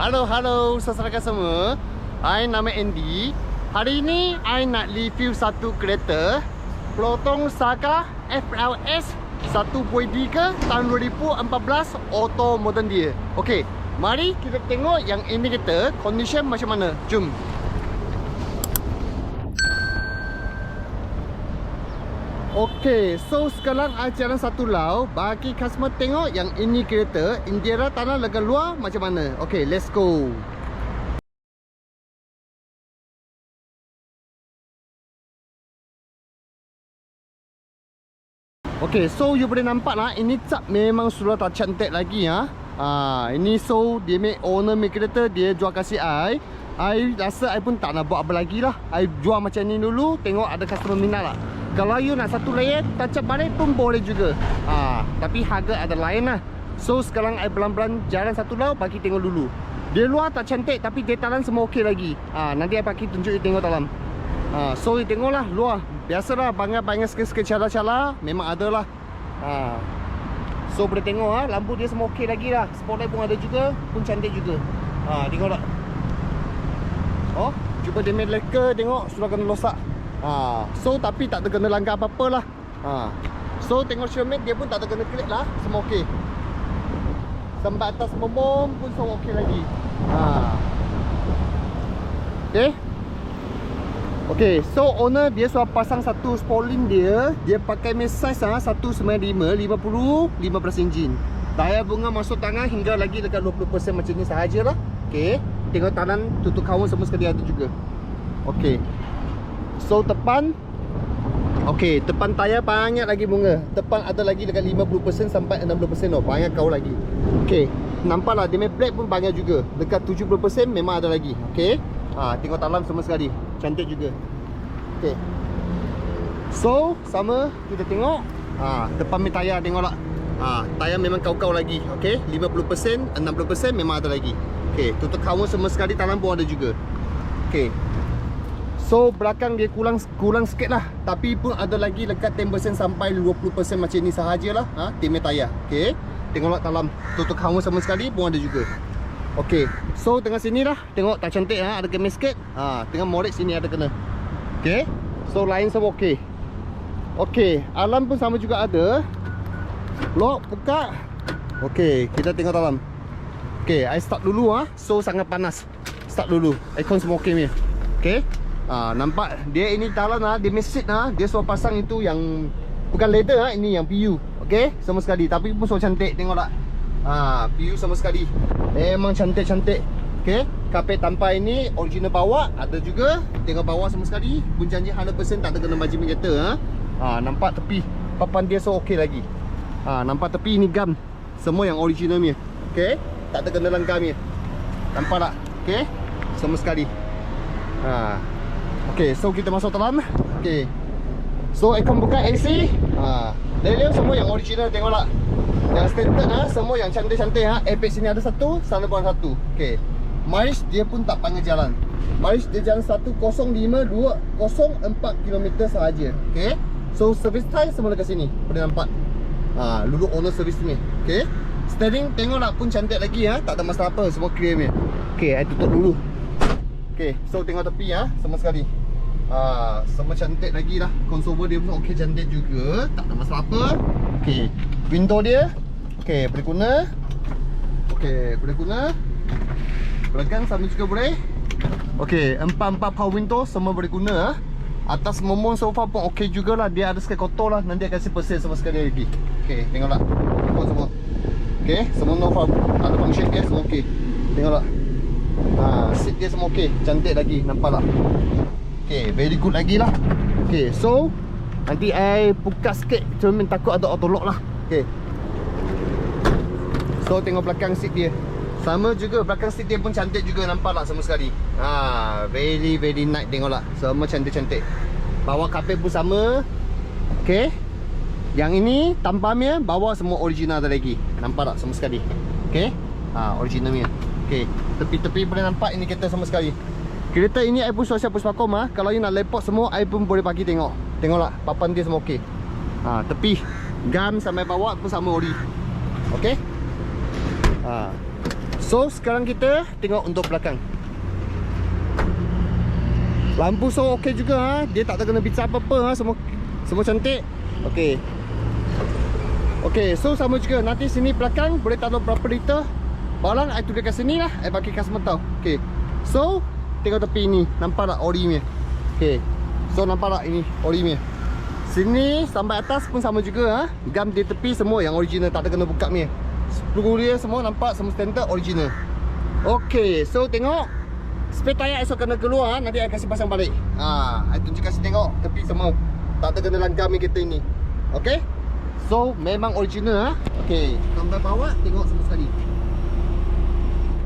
Halo, halo saudara semua. I nama Andy. Hari ini I nak review satu kereta Pelotong Saga FLS 1.3 tahun 2014 auto modern dia. Okey, mari kita tengok yang ini kita condition macam mana. Jom. Okey, so sekarang jalan satu lau bagi customer tengok yang ini kereta Indiara tanah lega luar macam mana. Okey, let's go. Okey, so you boleh nampak lah ini cap memang sudah tak cantik lagi ya. Ah, ini so dia make owner make kereta dia jual kasih I. I rasa I pun tak nak buat apa lagi lah. I jual macam ni dulu, tengok ada customer minat lah. Kalau you nak satu layer, touch up balik pun boleh juga. Ah, tapi harga ada lain lah. So sekarang I pelan-pelan jalan satu lau bagi tengok dulu. Dia luar tak cantik tapi dia dalam semua okey lagi. Ah, nanti I bagi tunjuk you tengok dalam. Ah, so you tengoklah luar. Biasalah banyak-banyak sikit-sikit cala-cala memang ada lah. Ah. So boleh tengok ah lampu dia semua okey lagi lah. Spotlight pun ada juga, pun cantik juga. Ah, tengok tak? Oh, cuba dia main leka tengok sudah kena losak. Ha, so tapi tak terkena langgar apa-apa lah. Ha. So tengok cermin dia pun tak terkena klik lah, semua okey. Sampai atas momom pun semua okey lagi. Ha. Okey. Okey, so owner dia sudah pasang satu spoiling dia, dia pakai mesh size ah 195 50 15 enjin. Daya bunga masuk tangan hingga lagi dekat 20% macam ni sahajalah. Okey. Tengok tangan tutup kawan semua sekali ada juga. Okey. So depan Okey, depan tayar banyak lagi bunga. Depan ada lagi dekat 50% sampai 60% oh. Banyak kau lagi. Okey, nampaklah dia punya black pun banyak juga. Dekat 70% memang ada lagi. Okey. Ha, tengok dalam semua sekali. Cantik juga. Okey. So, sama kita tengok. Ha, depan punya tayar tengoklah. Ha, tayar memang kau-kau lagi. Okey, 50%, 60% memang ada lagi. Okey, tutup kawan semua sekali tanam pun ada juga. Okey. So belakang dia kurang kurang sikit lah. Tapi pun ada lagi dekat 10% sampai 20% macam ni sahajalah. Ha? Timnya tayar. Okay Tengoklah dalam tutup kamu sama sekali pun ada juga. Okay So tengah sini lah. Tengok tak cantik ha? Ada kemis sikit. Ha, Tengah moret sini ada kena. Okay So lain semua okay Okay Alam pun sama juga ada. Lock buka. Okay Kita tengok dalam. Okay I start dulu ha? So sangat panas. Start dulu. Aircon semua okay ni Okay Ha, nampak dia ini dalam ha, dia mesin ha, dia suruh pasang itu yang bukan leather ha, ini yang PU. Okey, sama sekali tapi pun so cantik tengok tak. Ha, PU sama sekali. Memang cantik-cantik. Okey, kapet tanpa ini original bawah ada juga. Tengok bawah sama sekali. Pun janji 100% tak terkena baju kereta ha. Ha, nampak tepi papan dia so okey lagi. Ha, nampak tepi ini gam. Semua yang original ni. Okey, tak terkena langgar ni. Nampak tak? Okey, sama sekali. Ha, Okay, so kita masuk dalam Okay. So, akan buka AC ha. Lelio semua yang original tengoklah Yang standard ha, semua yang cantik-cantik ha. Apex sini ada satu, sana pun satu. Okay. Mileage dia pun tak panggil jalan. Mileage dia jalan 105-204 km sahaja. Okay. So, service time semua dekat sini. Boleh nampak? Ha, Lulu owner service ni. Okay. Steering tengoklah pun cantik lagi ha. Tak ada masalah apa, semua clear ni Okay, I tutup dulu. Okay, so tengok tepi ya, sama sekali. Ah, sama cantik lagi lah. Konsol dia pun okey cantik juga, tak ada masalah apa. Okay, window dia, okay boleh guna. Okay, boleh guna. Belakang sama juga boleh. Okay, empat-empat power window semua boleh guna. Atas momon sofa pun okey jugalah. Dia ada sikit kotor lah. Nanti akan kasi persen sama sekali lagi. Okay, tengoklah. Tengok semua. Okay, semua no ada function dia semua okey. Tengoklah. Ha, seat dia semua okey, cantik lagi, nampak tak? Okey, very good lagi lah. Okey, so nanti I buka sikit cermin takut ada auto lock lah. Okey. So tengok belakang seat dia. Sama juga belakang seat dia pun cantik juga nampak tak semua sekali. Ha, very very nice tengoklah. Semua cantik-cantik. Bawah kapet pun sama. Okey. Yang ini tampamnya bawah semua original ada lagi. Nampak tak semua sekali? Okey. Ha, originalnya. Okey, tepi-tepi boleh nampak ini kereta sama sekali. Kereta ini I pun sosial puspakom ah. Kalau you nak lepot semua I pun boleh bagi tengok. Tengoklah papan dia semua okey. Ha, tepi gam sampai bawah pun sama ori. Okey? Ha. So sekarang kita tengok untuk belakang Lampu so okey juga ha. Dia tak terkena pizza apa-apa ha. Semua semua cantik Okey Okey so sama juga Nanti sini belakang boleh taruh berapa liter Barang I tulis kat sini lah I bagi customer tahu Okey So Tengok tepi ni Nampak tak ori ni Okey. So nampak tak ini ori ni Sini sampai atas pun sama juga ha. Gam di tepi semua yang original Tak ada kena buka ni Skru dia semua nampak semua standard original. Okay so tengok. Spare tayar esok kena keluar Nanti saya kasih pasang balik. Ha, Saya tunjuk kasih tengok tepi semua. Tak ada kena langgam kereta ini. Okay So memang original ha? Okay Sampai bawah tengok semua sekali.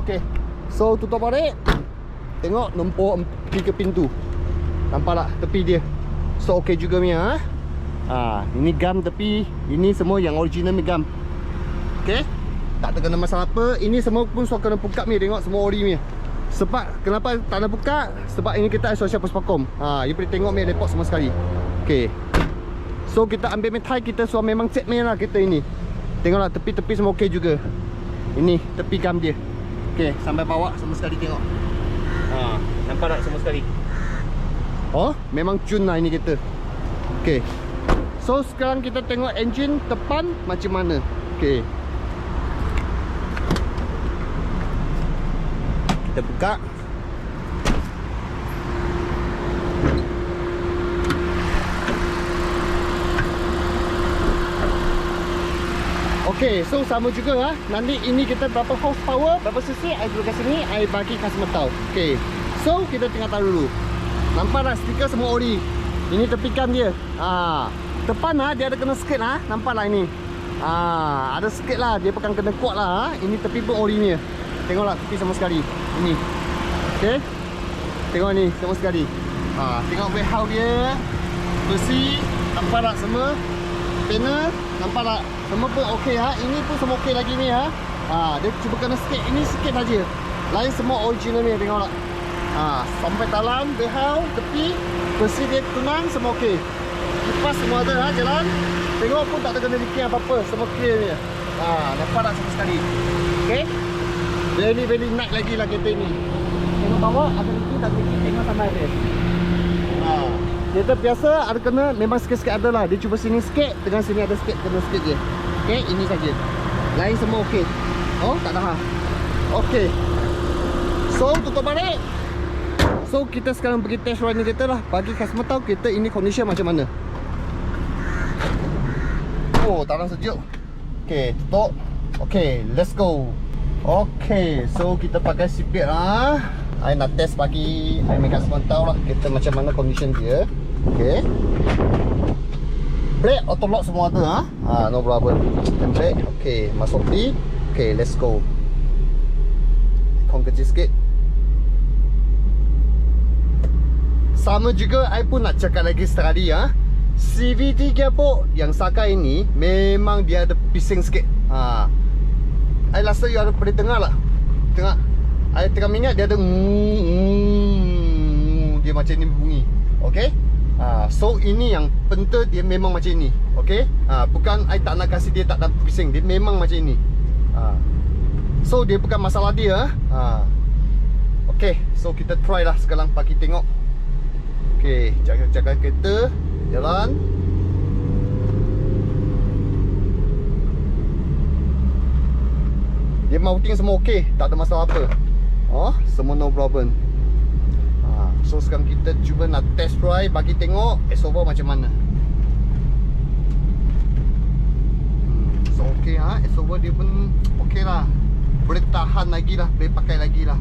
Okay So tutup balik Tengok nombor ke pintu. Nampak tak tepi dia. So okay juga Mia ha? ha, Ini gam tepi. Ini semua yang original ni gam. Okay Tak terkena masalah apa. Ini semua pun so kena buka ni Tengok semua ori ni Sebab Kenapa tak nak buka Sebab ini kita Asosiasi Puspakom ha, You boleh tengok ni Depot semua sekali. Okay So kita ambil metai Kita so memang set ni lah Kita ini. Tengoklah tepi-tepi semua okay juga. Ini tepi gam dia. Okay Sampai bawah semua sekali tengok ha, Nampak tak semua sekali? Oh Memang cun lah ini kita Okay So sekarang kita tengok engine depan macam mana. Okay Kita buka Okay, so sama juga ha. Nanti ini kita berapa horsepower, berapa cc, I dulu kat sini, I bagi customer tahu. Okay. So, kita tengok tahu dulu. Nampak tak stiker semua ori? Ini tepikan dia. Ha. Depan ha, dia ada kena sikit ha. Nampak lah ini. Ha, ada sikit lah. Dia pegang kena kuat lah ha. Ini tepi pun ori ni. Tengoklah tepi sama sekali. Ini. Okay. Tengok ni sama sekali. Ha, tengok behau dia. Bersih. Nampak tak semua? Panel. Nampak tak? Semua pun okey ha. Ini pun semua okey lagi ni ha. Ha, dia cuba kena sikit. Ini sikit saja. Lain semua original ni tengok tak. Ha, sampai dalam behau tepi bersih dia tunang semua okey. Kipas semua ada ha jalan. Tengok pun tak ada kena leaking apa-apa. Semua clear ni. Ha, nampak tak sama sekali. Okey. Very very nice lagi lah kereta ni. Tengok bawah ada leaking tak leaking tengok sama dia. Ha. Kereta biasa ada kena memang sikit-sikit ada lah. Dia cuba sini sikit dengan sini ada sikit kena sikit je. Okey, ini saja. Lain semua okey. Oh, tak ada. Okey. So, tutup balik. So kita sekarang pergi test ni kereta lah Bagi customer tahu kereta ini condition macam mana Oh tanah sejuk Okay tutup Okay let's go Okay so kita pakai seatbelt lah I nak test bagi I make customer tahu lah kereta macam mana condition dia Okay Brake auto lock semua ada ha? ha no problem Brake Okay masuk di Okay let's go Kong kecil sikit Sama juga I pun nak cakap lagi sekali ha. CVT gearbox yang Sakai ini memang dia ada pising sikit. Ha. I rasa you ada pernah dengar lah. Tengok. I tengah ingat dia ada mm, dia macam ni bunyi. Okey? Ha, so ini yang penting dia memang macam ni. Okey? Ha, bukan I tak nak kasih dia tak ada pising. Dia memang macam ni. Ha. So dia bukan masalah dia. Ha. Okey, so kita try lah sekarang pagi tengok Okey, jaga-jaga kereta Jalan Dia mounting semua okey Tak ada masalah apa Oh, semua no problem So sekarang kita cuba nak test drive Bagi tengok S-Over macam mana. Hmm, So okey ha S-Over dia pun okey lah. Boleh tahan lagi lah Boleh pakai lagi lah.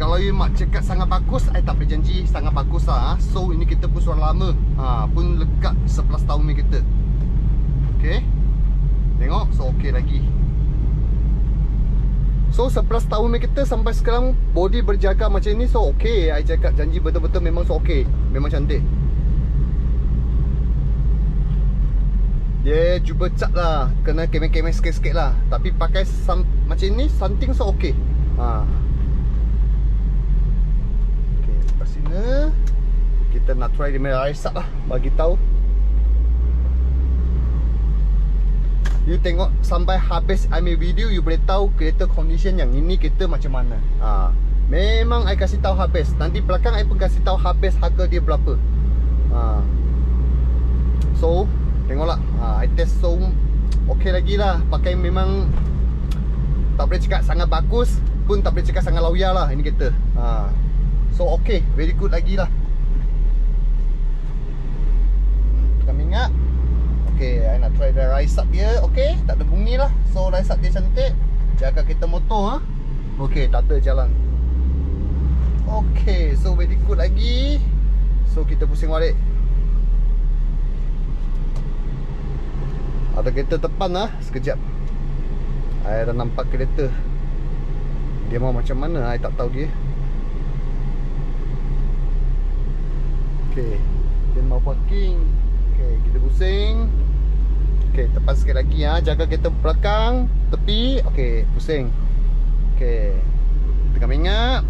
Kalau you mak cakap sangat bagus I tak boleh janji sangat bagus lah ha. So ini kita pun suara lama. Ha, Pun lekat 11 tahun ni kita. Okay? Tengok so okay lagi So 11 tahun ni kita sampai sekarang Body berjaga macam ni so okay. I cakap janji betul-betul memang so okay. Memang cantik. Dia cuba cat lah. Kena kemek-kemek sikit-sikit lah. Tapi pakai macam ni Something so okay. Haa sana kita nak try punya risap lah. Bagi tahu You tengok sampai habis I ambil video You boleh tahu kereta condition yang ini kereta macam mana. Ha. Memang I kasih tahu habis. Nanti belakang I pun kasih tahu habis harga dia berapa. Ha. So Tengoklah. Ha, I test so Okay lagi lah. Pakai memang Tak boleh cakap sangat bagus Pun tak boleh cakap sangat lauya lah Ini kereta. Ha. So okay. Very good lagi lah. Tekan minyak Okay, I nak try the rise up dia Okay, tak ada bunyi lah. So rise up dia cantik. Jaga kereta motor ha? Okay, tak ada jalan. Okay, so very good lagi. So kita pusing balik. Ada kereta depan lah Sekejap. I dah nampak kereta. Dia mau macam mana? I tak tahu dia. Okay Dia mau parking. Okay kita pusing Okay tepat sikit lagi ha. Jaga kereta belakang Tepi. Okay pusing. Okay Tengah minyak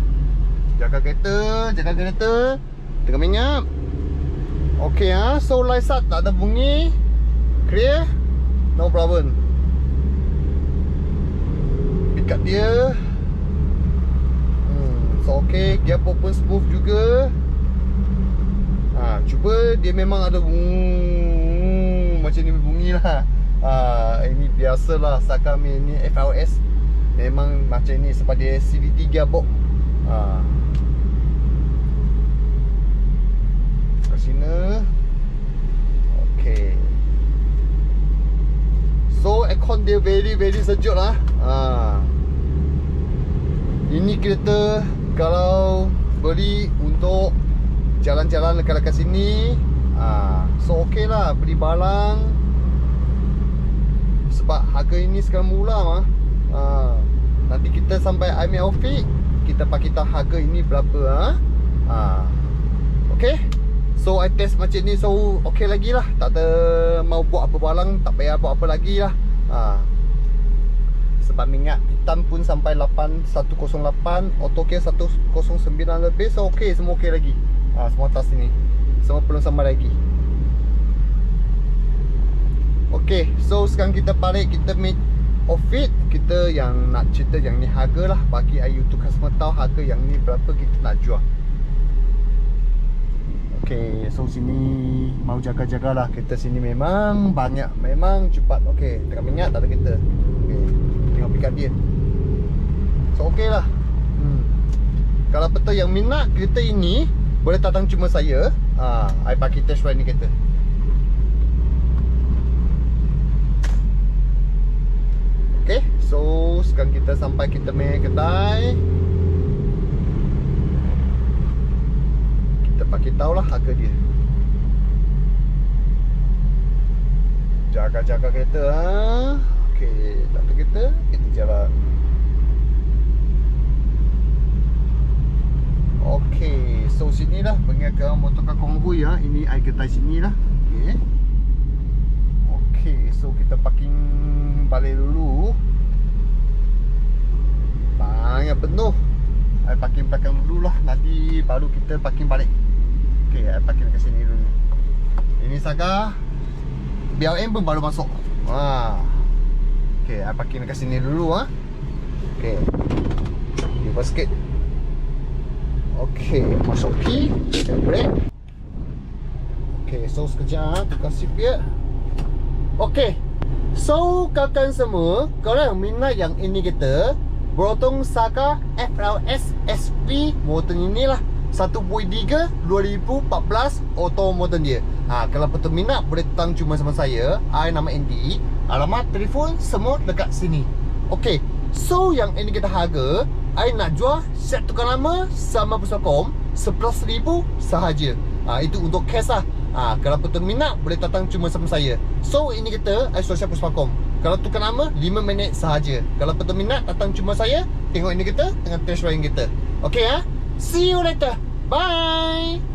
Jaga kereta Jaga kereta. Tengah minyak Okay ha. So light up tak ada bunyi. Clear? No problem. Pick up dia. Hmm, So okay Gear pun smooth juga. Ha, Cuba dia memang ada hmm, Macam ni bunyi lah. Ha, Ini biasalah Sakami ni FLS Memang macam ni dia CVT gearbox. Ha. Kat sini. Okay. So aircon dia very very sejuk lah. Ha. Ini kereta Kalau Beli untuk Jalan-jalan dekat-dekat sini ha. So okay lah Beli barang Sebab harga ini sekarang murah mah ha. Nanti kita sampai ambil outfit Kita pakai tahu harga ini berapa ha? Ha. Okay So I test macam ni So okay lagi lah Tak ada Mau buat apa barang Tak payah buat apa lagi lah ha. Sebab minyak hitam pun sampai 8108 Auto care 109 lebih So okay Semua okay lagi ha, Semua atas sini Semua belum sama lagi. Okay So sekarang kita balik Kita make Outfit Kita yang nak cerita Yang ni harga lah. Bagi I YouTube customer tahu Harga yang ni berapa Kita nak jual. Okay, so sini mau jaga-jagalah Kereta sini memang banyak. Memang cepat. Okay, tengah minyak tak ada kereta. Okay, tengok pick dia. So okay lah. Hmm. Kalau betul yang minat kereta ini Boleh datang cuma saya ha, I pakai test ni kereta Okay, so sekarang kita sampai kita main kedai. Kita pakai tahu lah harga dia. Jaga-jaga kereta ha? Okay, tak kereta Kita jalan Okay, so sini lah Pengakan motor kakong hui ha? Ini air kedai sini lah. Okay Okay, so kita parking balik dulu. Banyak penuh. I parking belakang dulu lah. Nanti baru kita parking balik. Okay, I parking kat sini dulu. Ini Saga. BLM pun baru masuk. Ha. Okay, I parking kat sini dulu ha. Okay Lepas sikit Okay, masuk key Okay, break. Okay, so sekejap Tukar seat belt Okay So, kawan semua Korang minat yang ini kita Brotong Saga FLS SP Motor ini lah. 1.3 2014 Auto motor dia. Ha, Kalau betul minat Boleh datang cuma sama saya. I nama Andy. Alamat telefon Semua dekat sini. Okay So yang ini kita harga I nak jual Set tukar nama Sama Puspakom RM11,000 sahaja. Ha, Itu untuk cash lah. Ha, Kalau betul minat Boleh datang cuma sama saya. So ini kita I social Kalau tukar nama 5 minit sahaja. Kalau betul minat Datang cuma saya Tengok ini kita Dengan test kita. Okay ha See you later. Bye